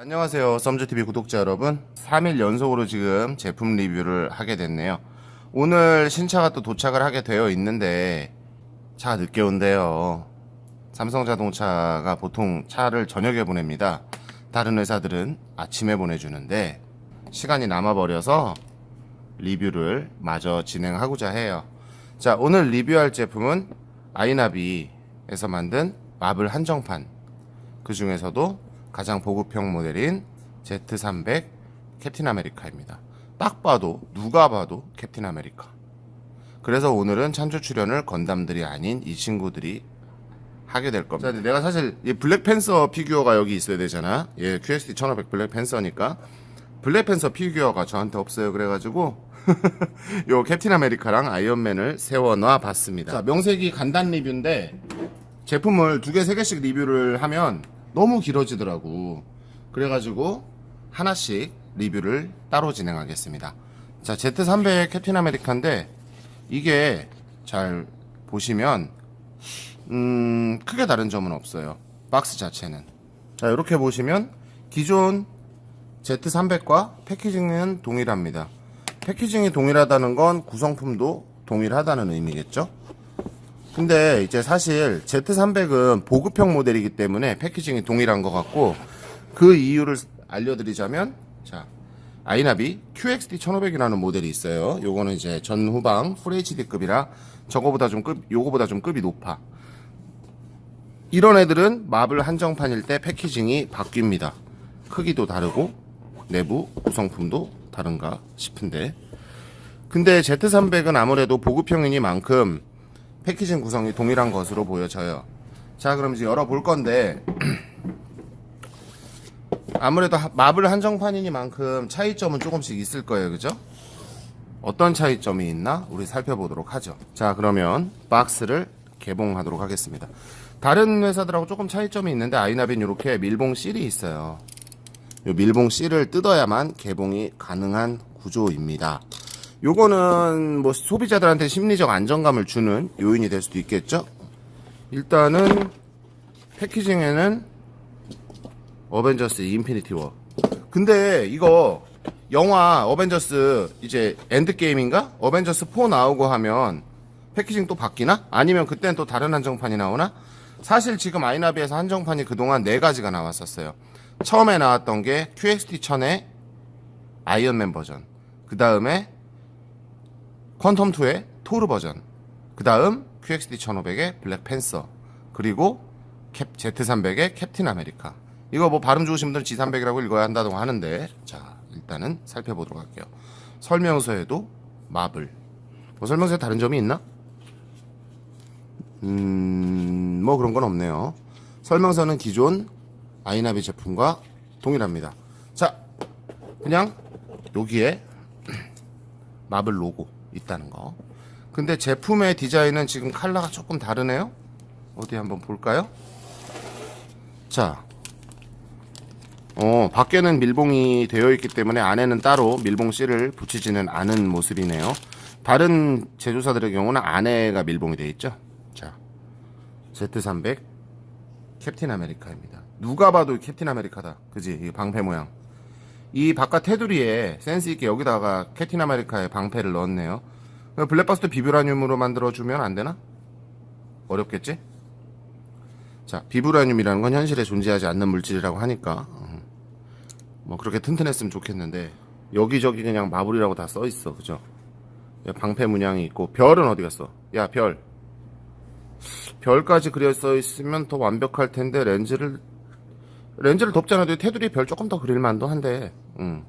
안녕하세요 썸즈TV 구독자 여러분. 3일 연속으로 지금 제품 리뷰를 하게 됐네요. 오늘 신차가 또 도착을 하게 되어 있는데 차가 늦게 온대요. 삼성자동차가 보통 차를 저녁에 보냅니다. 다른 회사들은 아침에 보내주는데 시간이 남아버려서 리뷰를 마저 진행하고자 해요. 자 오늘 리뷰할 제품은 아이나비에서 만든 마블 한정판. 그 중에서도 가장 보급형 모델인 Z300 캡틴 아메리카입니다. 딱 봐도 누가 봐도 캡틴 아메리카. 그래서 오늘은 찬조 출연을 건담들이 아닌 이 친구들이 하게 될 겁니다. 자, 내가 사실 이 블랙팬서 피규어가 여기 있어야 되잖아. 예, QSD 1500 블랙팬서니까 블랙팬서 피규어가 저한테 없어요. 그래가지고 요 캡틴 아메리카랑 아이언맨을 세워놔 봤습니다. 자, 명색이 간단 리뷰인데 제품을 두 개, 세 개씩 리뷰를 하면 너무 길어지더라고. 그래가지고 하나씩 리뷰를 따로 진행하겠습니다. 자, Z300 캡틴 아메리카인데 이게 잘 보시면 음, 크게 다른 점은 없어요. 박스 자체는. 자, 이렇게 보시면 기존 Z300과 패키징은 동일합니다. 패키징이 동일하다는 건 구성품도 동일하다는 의미겠죠? 근데 이제 사실 Z300은 보급형 모델이기 때문에 패키징이 동일한 것 같고 그 이유를 알려드리자면 자 아이나비 QXD 1500이라는 모델이 있어요. 요거는 이제 전후방 FHD급이라 저거보다 좀 급, 요거보다 좀 급이 높아. 이런 애들은 마블 한정판일 때 패키징이 바뀝니다. 크기도 다르고 내부 구성품도 다른가 싶은데 근데 Z300은 아무래도 보급형이니만큼 패키징 구성이 동일한 것으로 보여져요. 자, 그럼 이제 열어볼 건데, 아무래도 하- 마블 한정판이니만큼 차이점은 조금씩 있을 거예요. 그죠? 어떤 차이점이 있나? 우리 살펴보도록 하죠. 자, 그러면 박스를 개봉하도록 하겠습니다. 다른 회사들하고 조금 차이점이 있는데, 아이나빈 이렇게 밀봉 실이 있어요. 요 밀봉 실을 뜯어야만 개봉이 가능한 구조입니다. 요거는 뭐 소비자들한테 심리적 안정감을 주는 요인이 될 수도 있겠죠. 일단은 패키징에는 어벤져스 인피니티 워. 근데 이거 영화 어벤져스 이제 엔드 게임인가? 어벤져스 4 나오고 하면 패키징 또 바뀌나? 아니면 그땐 또 다른 한정판이 나오나? 사실 지금 아이나비에서 한정판이 그동안 네 가지가 나왔었어요. 처음에 나왔던 게 QXT 1000의 아이언맨 버전. 그 다음에 퀀텀2의 토르 버전. 그 다음 QXD 1500의 블랙팬서. 그리고 캡, Z300의 캡틴 아메리카. 이거 뭐 발음 좋으신 분들은 G300이라고 읽어야 한다고 하는데, 자, 일단은 살펴보도록 할게요. 설명서에도 마블. 뭐 설명서에 다른 점이 있나? 음, 뭐 그런 건 없네요. 설명서는 기존 아이나비 제품과 동일합니다. 자, 그냥 여기에 마블 로고 있다는 거. 근데 제품의 디자인은 지금 컬러가 조금 다르네요. 어디 한번 볼까요? 자, 어, 밖에는 밀봉이 되어 있기 때문에 안에는 따로 밀봉 실을 붙이지는 않은 모습이네요. 다른 제조사들의 경우는 안에가 밀봉이 되어 있죠. 자, Z300 캡틴 아메리카입니다. 누가 봐도 캡틴 아메리카다. 그지? 이 방패 모양. 이 바깥 테두리에 센스 있게 여기다가 캡틴 아메리카의 방패를 넣었네요. 블랙박스도 비브라늄으로 만들어주면 안 되나? 어렵겠지? 자, 비브라늄이라는 건 현실에 존재하지 않는 물질이라고 하니까 음, 뭐 그렇게 튼튼했으면 좋겠는데 여기저기 그냥 마블이라고 다 써 있어, 그죠? 야, 방패 문양이 있고 별은 어디 갔어? 야, 별. 별까지 그려 써 있으면 더 완벽할 텐데 렌즈를 렌즈를 덮지 않아도 테두리 별 조금 더 그릴만도 한데, 음.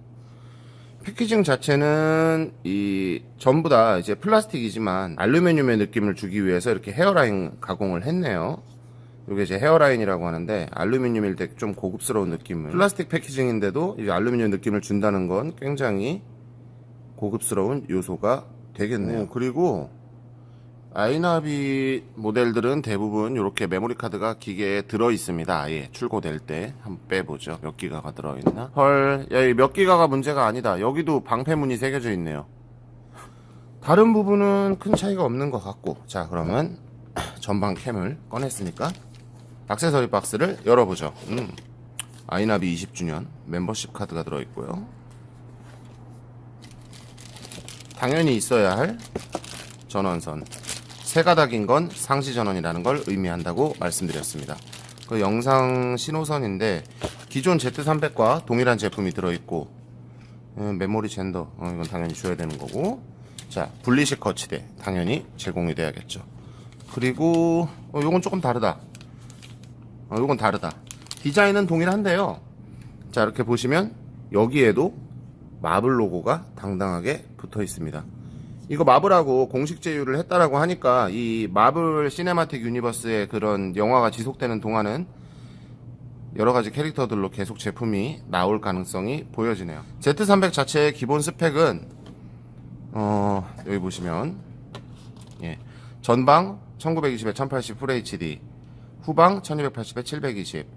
패키징 자체는 이 전부 다 이제 플라스틱이지만 알루미늄의 느낌을 주기 위해서 이렇게 헤어라인 가공을 했네요. 이게 이제 헤어라인이라고 하는데 알루미늄일 때 좀 고급스러운 느낌을 플라스틱 패키징인데도 이제 알루미늄 느낌을 준다는 건 굉장히 고급스러운 요소가 되겠네요. 그리고 아이나비 모델들은 대부분 이렇게 메모리 카드가 기계에 들어 있습니다. 아예 출고될 때 한번 빼보죠. 몇 기가가 들어 있나? 헐, 야, 이몇 기가가 문제가 아니다. 여기도 방패문이 새겨져 있네요. 다른 부분은 큰 차이가 없는 것 같고, 자 그러면 전방 캠을 꺼냈으니까 액세서리 박스를 열어보죠. 음, 아이나비 20주년 멤버십 카드가 들어 있고요. 당연히 있어야 할 전원선. 세 가닥인 건 상시 전원이라는 걸 의미한다고 말씀드렸습니다. 그 영상 신호선인데 기존 Z300과 동일한 제품이 들어있고 음, 메모리 젠더 어, 이건 당연히 줘야 되는 거고 자 분리식 거치대 당연히 제공이 돼야겠죠. 그리고 어, 요건 조금 다르다. 어, 요건 다르다. 디자인은 동일한데요. 자, 이렇게 보시면 여기에도 마블 로고가 당당하게 붙어 있습니다. 이거 마블하고 공식 제휴를 했다라고 하니까 이 마블 시네마틱 유니버스의 그런 영화가 지속되는 동안은 여러 가지 캐릭터들로 계속 제품이 나올 가능성이 보여지네요. Z300 자체의 기본 스펙은 어, 여기 보시면 예. 전방 1920에 1080 FHD, 후방 1280에 720,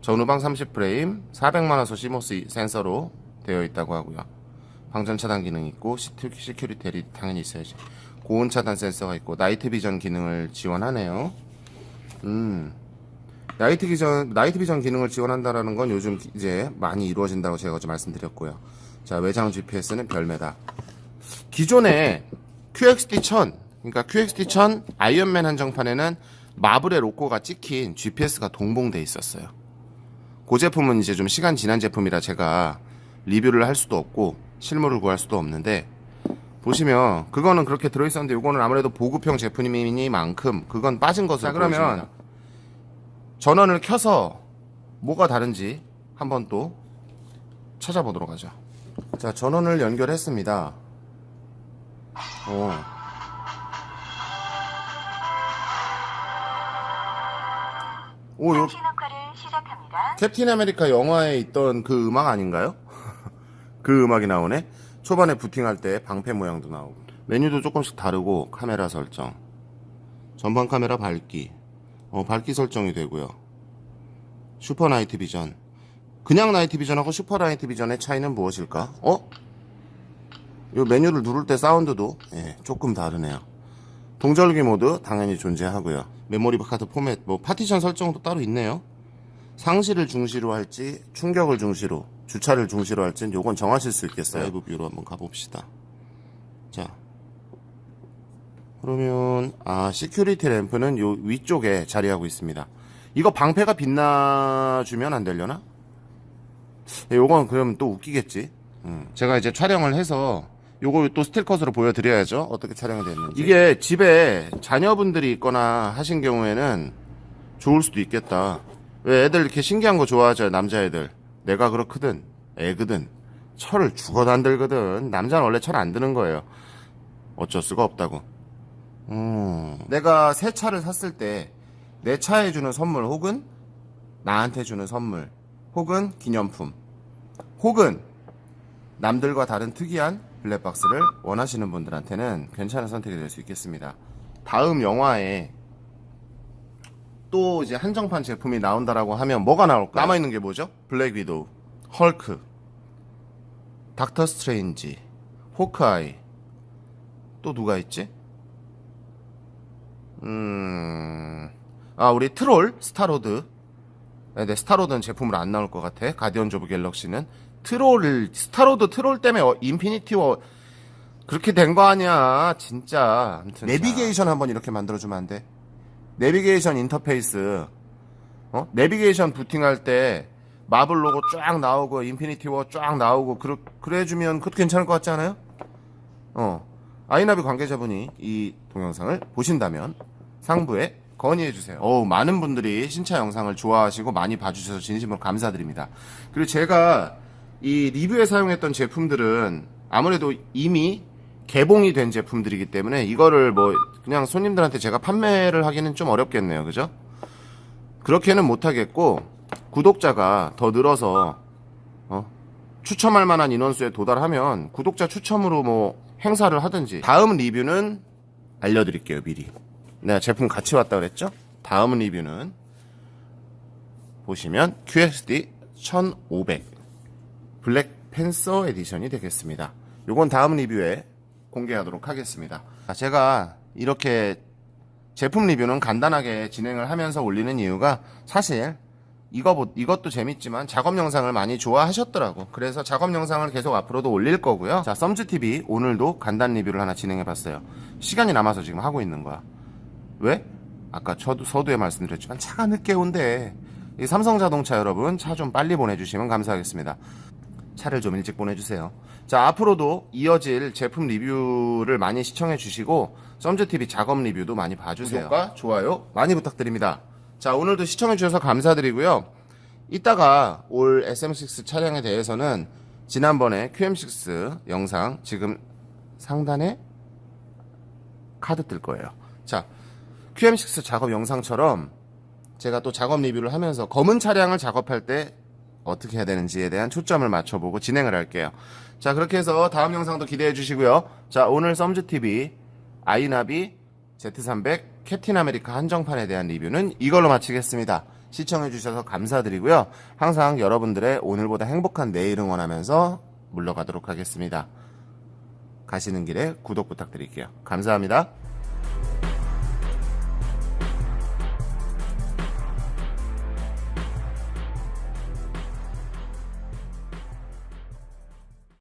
전후방 30프레임, 400만 화소 시모스 센서로 되어 있다고 하고요. 방전 차단 기능 있고 시큐- 시큐리텔이 당연히 있어야지. 고온 차단 센서가 있고 나이트 비전 기능을 지원하네요. 음. 나이트 비전 나이트 비전 기능을 지원한다라는 건 요즘 이제 많이 이루어진다고 제가 어제 말씀드렸고요. 자, 외장 GPS는 별매다. 기존에 QXD 1000, 그러니까 QXD 1000 아이언맨 한정판에는 마블의 로고가 찍힌 GPS가 동봉돼 있었어요. 그 제품은 이제 좀 시간 지난 제품이라 제가 리뷰를 할 수도 없고 실물을 구할 수도 없는데 보시면 그거는 그렇게 들어있었는데 요거는 아무래도 보급형 제품이니만큼 그건 빠진 것으로 자, 그러면 보여집니다. 전원을 켜서 뭐가 다른지 한번 또 찾아보도록 하죠. 자, 전원을 연결했습니다. 오. 오, 요. 캡틴 아메리카 영화에 있던 그 음악 아닌가요? 그 음악이 나오네. 초반에 부팅할 때 방패 모양도 나오고. 메뉴도 조금씩 다르고 카메라 설정. 전방 카메라 밝기. 어, 밝기 설정이 되고요. 슈퍼 나이트 비전. 그냥 나이트 비전하고 슈퍼 나이트 비전의 차이는 무엇일까? 어? 이 메뉴를 누를 때 사운드도 예, 조금 다르네요. 동절기 모드 당연히 존재하고요. 메모리 카드 포맷, 뭐 파티션 설정도 따로 있네요. 상시를 중시로 할지 충격을 중시로 주차를 중시로 할지는 요건 정하실 수 있겠어요. 라이브 뷰로 한번 가봅시다. 자 그러면 아 시큐리티 램프는 요 위쪽에 자리하고 있습니다. 이거 방패가 빛나주면 안 되려나? 예, 요건 그럼 또 웃기겠지. 음. 제가 이제 촬영을 해서 요걸 또 스틸컷으로 보여드려야죠. 어떻게 촬영이 됐는지. 이게 집에 자녀분들이 있거나 하신 경우에는 좋을 수도 있겠다. 왜 애들 이렇게 신기한 거 좋아하죠, 남자애들. 내가 그렇거든, 애거든. 철을 죽어도 안 들거든. 남자는 원래 철 안 드는 거예요. 어쩔 수가 없다고. 음. 내가 새 차를 샀을 때, 내 차에 주는 선물 혹은 나한테 주는 선물 혹은 기념품 혹은 남들과 다른 특이한 블랙박스를 원하시는 분들한테는 괜찮은 선택이 될 수 있겠습니다. 다음 영화에 또 이제 한정판 제품이 나온다라고 하면 뭐가 나올까? 남아 있는 게 뭐죠? 블랙 위도우, 헐크, 닥터 스트레인지, 호크아이. 또 누가 있지? 음, 아 우리 트롤 스타로드. 네, 네, 스타로드는 제품으로 안 나올 것 같아. 가디언 오브 갤럭시는 트롤을 스타로드 트롤 때문에 어, 인피니티 워 그렇게 된 거 아니야, 진짜. 아무튼 내비게이션 한번 이렇게 만들어 주면 안 돼? 내비게이션 인터페이스, 어? 내비게이션 부팅할 때 마블 로고 쫙 나오고 인피니티 워 쫙 나오고 그러, 그래 주면 그것도 괜찮을 것 같지 않아요? 어. 아이나비 관계자분이 이 동영상을 보신다면 상부에 건의해 주세요. 어우, 많은 분들이 신차 영상을 좋아하시고 많이 봐주셔서 진심으로 감사드립니다. 그리고 제가 이 리뷰에 사용했던 제품들은 아무래도 이미 개봉이 된 제품들이기 때문에 이거를 뭐 그냥 손님들한테 제가 판매를 하기는 좀 어렵겠네요. 그죠? 그렇게는 못하겠고 구독자가 더 늘어서 어? 추첨할 만한 인원수에 도달하면 구독자 추첨으로 뭐 행사를 하든지 다음 리뷰는 알려드릴게요 미리 내가 제품 같이 왔다 그랬죠? 다음 리뷰는 보시면 QXD 1500 블랙 팬서 에디션이 되겠습니다 요건 다음 리뷰에 공개하도록 하겠습니다 아, 제가 이렇게 제품 리뷰는 간단하게 진행을 하면서 올리는 이유가 사실 이거 보- 이것도 재밌지만 작업 영상을 많이 좋아하셨더라고. 그래서 작업 영상을 계속 앞으로도 올릴 거고요. 자, 썸즈 TV 오늘도 간단 리뷰를 하나 진행해 봤어요. 시간이 남아서 지금 하고 있는 거야. 왜? 아까 저도 서두에 말씀드렸지만 차가 늦게 온대. 이 삼성 자동차 여러분 차 좀 빨리 보내주시면 감사하겠습니다. 차를 좀 일찍 보내주세요. 자, 앞으로도 이어질 제품 리뷰를 많이 시청해 주시고, 썸즈TV 작업 리뷰도 많이 봐주세요. 구독과 좋아요 많이 부탁드립니다. 자, 오늘도 시청해 주셔서 감사드리고요. 이따가 올 SM6 차량에 대해서는 지난번에 QM6 영상 지금 상단에 카드 뜰 거예요. 자, QM6 작업 영상처럼 제가 또 작업 리뷰를 하면서 검은 차량을 작업할 때 어떻게 해야 되는지에 대한 초점을 맞춰보고 진행을 할게요. 자, 그렇게 해서 다음 영상도 기대해 주시고요. 자, 오늘 썸즈TV 아이나비 Z300 캡틴 아메리카 한정판에 대한 리뷰는 이걸로 마치겠습니다. 시청해 주셔서 감사드리고요. 항상 여러분들의 오늘보다 행복한 내일 응원하면서 물러가도록 하겠습니다. 가시는 길에 구독 부탁드릴게요. 감사합니다.